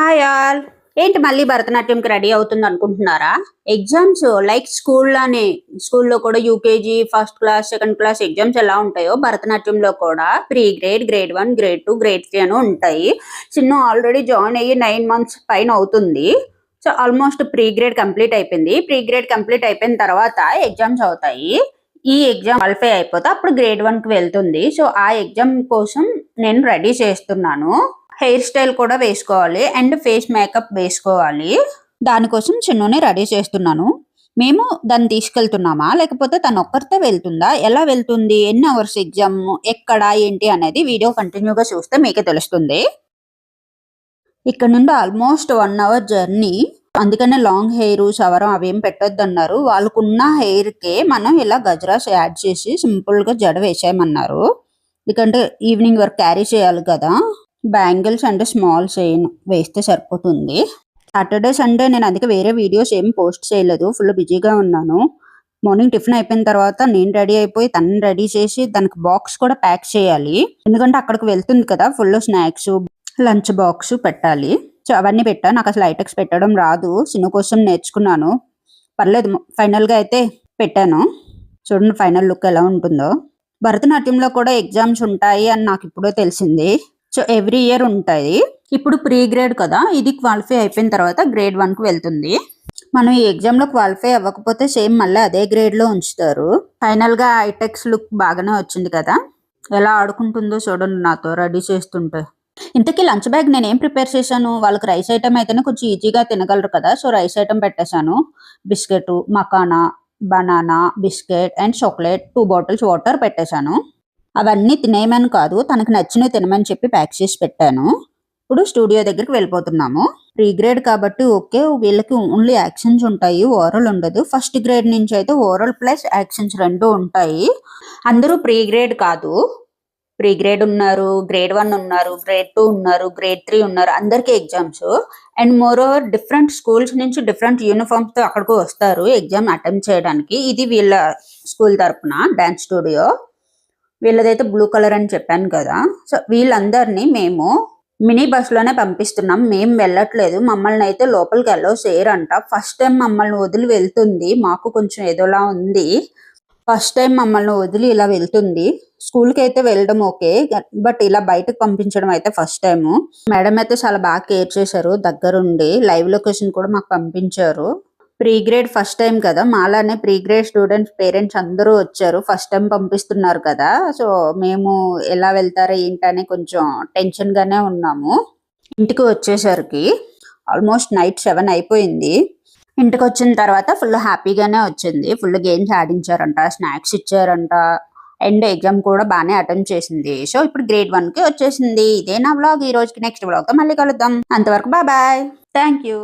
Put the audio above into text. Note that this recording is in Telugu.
హాయ్ ఆల్ ఏంటి మళ్ళీ భరతనాట్యంకి రెడీ అవుతుంది అనుకుంటున్నారా? ఎగ్జామ్స్ లైక్ స్కూల్లోనే స్కూల్లో కూడా UKG first class second class exams ఎలా ఉంటాయో భరతనాట్యంలో కూడా pre grade grade one grade two grade three అని ఉంటాయి. చిన్న ఆల్రెడీ జాయిన్ అయ్యి నైన్ మంత్స్ పైన అవుతుంది. So almost pre grade complete అయిపోయింది. ప్రీ గ్రేడ్ కంప్లీట్ అయిపోయిన తర్వాత ఎగ్జామ్స్ అవుతాయి. ఈ ఎగ్జామ్ క్వాలిఫై అయిపోతే అప్పుడు గ్రేడ్ వన్కి వెళ్తుంది. సో ఆ ఎగ్జామ్ కోసం నేను రెడీ చేస్తున్నాను. హెయిర్ స్టైల్ కూడా వేసుకోవాలి అండ్ ఫేస్ మేకప్ వేసుకోవాలి. దానికోసం చిన్నుని రెడీ చేస్తున్నాను. మేము దాన్ని తీసుకెళ్తున్నామా? లేకపోతే తను ఒక్కరితో వెళ్తుందా? ఎలా వెళ్తుంది? ఎన్ని అవర్స్ ఎగ్జామ్? ఎక్కడ? ఏంటి? అనేది వీడియో కంటిన్యూగా చూస్తే మీకే తెలుస్తుంది. ఇక్కడ నుండి ఆల్మోస్ట్ వన్ అవర్ జర్నీ. అందుకనే లాంగ్ హెయిర్ సవరం అవేం పెట్టొద్దు అన్నారు వాళ్ళకున్న హెయిర్కే మనం ఇలా గజరాస్ యాడ్ చేసి సింపుల్గా జడ వేసేయమన్నారు. ఎందుకంటే ఈవినింగ్ వరకు క్యారీ చేయాలి కదా. బ్యాంగిల్స్ అంటే స్మాల్ చైన్ వేస్తే సరిపోతుంది. సాటర్డే సండే నేను అందుకే వేరే వీడియోస్ ఏం పోస్ట్ చేయలేదు. ఫుల్ బిజీగా ఉన్నాను. మార్నింగ్ టిఫిన్ అయిపోయిన తర్వాత నేను రెడీ అయిపోయి తనని రెడీ చేసి దానికి బాక్స్ కూడా ప్యాక్ చేయాలి. ఎందుకంటే అక్కడికి వెళ్తుంది కదా ఫుల్ స్నాక్స్ లంచ్ బాక్స్ పెట్టాలి. సో అవన్నీ పెట్టా. నాకు అసలు ఐటెక్స్ పెట్టడం రాదు. సినిమా కోసం నేర్చుకున్నాను. పర్లేదు ఫైనల్గా అయితే పెట్టాను. చూడండి ఫైనల్ లుక్ ఎలా ఉంటుందో. భరతనాట్యంలో కూడా ఎగ్జామ్స్ ఉంటాయి అని నాకు ఇప్పుడే తెలిసింది. సో ఎవ్రీ ఇయర్ ఉంటాయి ఇప్పుడు ప్రీ గ్రేడ్ కదా ఇది క్వాలిఫై అయిపోయిన తర్వాత గ్రేడ్ వన్కి వెళ్తుంది. మనం ఈ ఎగ్జామ్లో క్వాలిఫై అవ్వకపోతే సేమ్ మళ్ళీ అదే గ్రేడ్లో ఉంచుతారు. ఫైనల్గా ఐటెక్స్ లుక్ బాగానే వచ్చింది కదా. ఎలా ఆడుకుంటుందో చూడండి నాతో రెడీ చేస్తుంటే. ఇంతకీ లంచ్ బ్యాగ్ నేను ఏం ప్రిపేర్ చేశాను? వాళ్ళకి రైస్ ఐటమ్ అయితేనే కొంచెం ఈజీగా తినగలరు కదా సో రైస్ ఐటమ్ పెట్టేశాను. Biscuit makhana banana biscuit and chocolate two bottles water పెట్టేశాను. అవన్నీ తినేయమని కాదు తనకు నచ్చినవి తినమని చెప్పి ప్యాక్ చేసి పెట్టాను. ఇప్పుడు స్టూడియో దగ్గరికి వెళ్ళిపోతున్నాము. ప్రీ గ్రేడ్ కాబట్టి ఓకే వీళ్ళకి ఓన్లీ యాక్షన్స్ ఉంటాయి ఓరల్ ఉండదు. ఫస్ట్ గ్రేడ్ నుంచి అయితే ఓరల్ ప్లస్ యాక్షన్స్ రెండు ఉంటాయి. అందరూ ప్రీ గ్రేడ్ కాదు. ప్రీ గ్రేడ్ ఉన్నారు గ్రేడ్ వన్ ఉన్నారు గ్రేడ్ టూ ఉన్నారు గ్రేడ్ త్రీ ఉన్నారు అందరికీ exams. And moreover different schools నుంచి డిఫరెంట్ యూనిఫామ్స్తో అక్కడికి వస్తారు ఎగ్జామ్ అటెంప్ట్ చేయడానికి. ఇది వీళ్ళ స్కూల్ తరపున డాన్స్ స్టూడియో. వీళ్ళదైతే బ్లూ కలర్ అని చెప్పాను కదా. సో వీళ్ళందరినీ మేము మినీ బస్సులోనే లోనే పంపిస్తున్నాం. మేము వెళ్ళట్లేదు. మమ్మల్ని అయితే లోపలికి వెళ్ళో చేయరంట. ఫస్ట్ టైం మమ్మల్ని వదిలి వెళ్తుంది. మాకు కొంచెం ఏదోలా ఉంది. ఫస్ట్ టైం మమ్మల్ని వదిలి ఇలా వెళ్తుంది. స్కూల్కి అయితే వెళ్ళడం ఓకే బట్ ఇలా బయటకు పంపించడం అయితే ఫస్ట్ టైం మేడం అయితే చాలా బాగా కేర్ చేశారు. దగ్గరుండి లైవ్ లొకేషన్ కూడా మాకు పంపించారు. ప్రీ గ్రేడ్ ఫస్ట్ టైం కదా. మాలానే ప్రీ గ్రేడ్ స్టూడెంట్స్ పేరెంట్స్ అందరూ వచ్చారు. ఫస్ట్ టైం పంపిస్తున్నారు కదా. సో మేము ఎలా వెళ్తారో ఏంటని కొంచెం టెన్షన్ గానే ఉన్నాము. ఇంటికి వచ్చేసరికి ఆల్మోస్ట్ నైట్ సెవెన్ అయిపోయింది. ఇంటికి వచ్చిన తర్వాత ఫుల్ హ్యాపీగానే వచ్చింది. ఫుల్ గేమ్స్ ఆడించారంట స్నాక్స్ ఇచ్చారంట. అండ్ ఎగ్జామ్ కూడా బాగానే అటెండ్ చేసింది. సో ఇప్పుడు గ్రేడ్ వన్కి వచ్చేసింది. ఇదే నా బ్లాగ్ ఈ రోజుకి నెక్స్ట్ వ్లాగ్ మళ్ళీ కలుద్దాం. అంతవరకు బాయ్ బాయ్ థ్యాంక్ యూ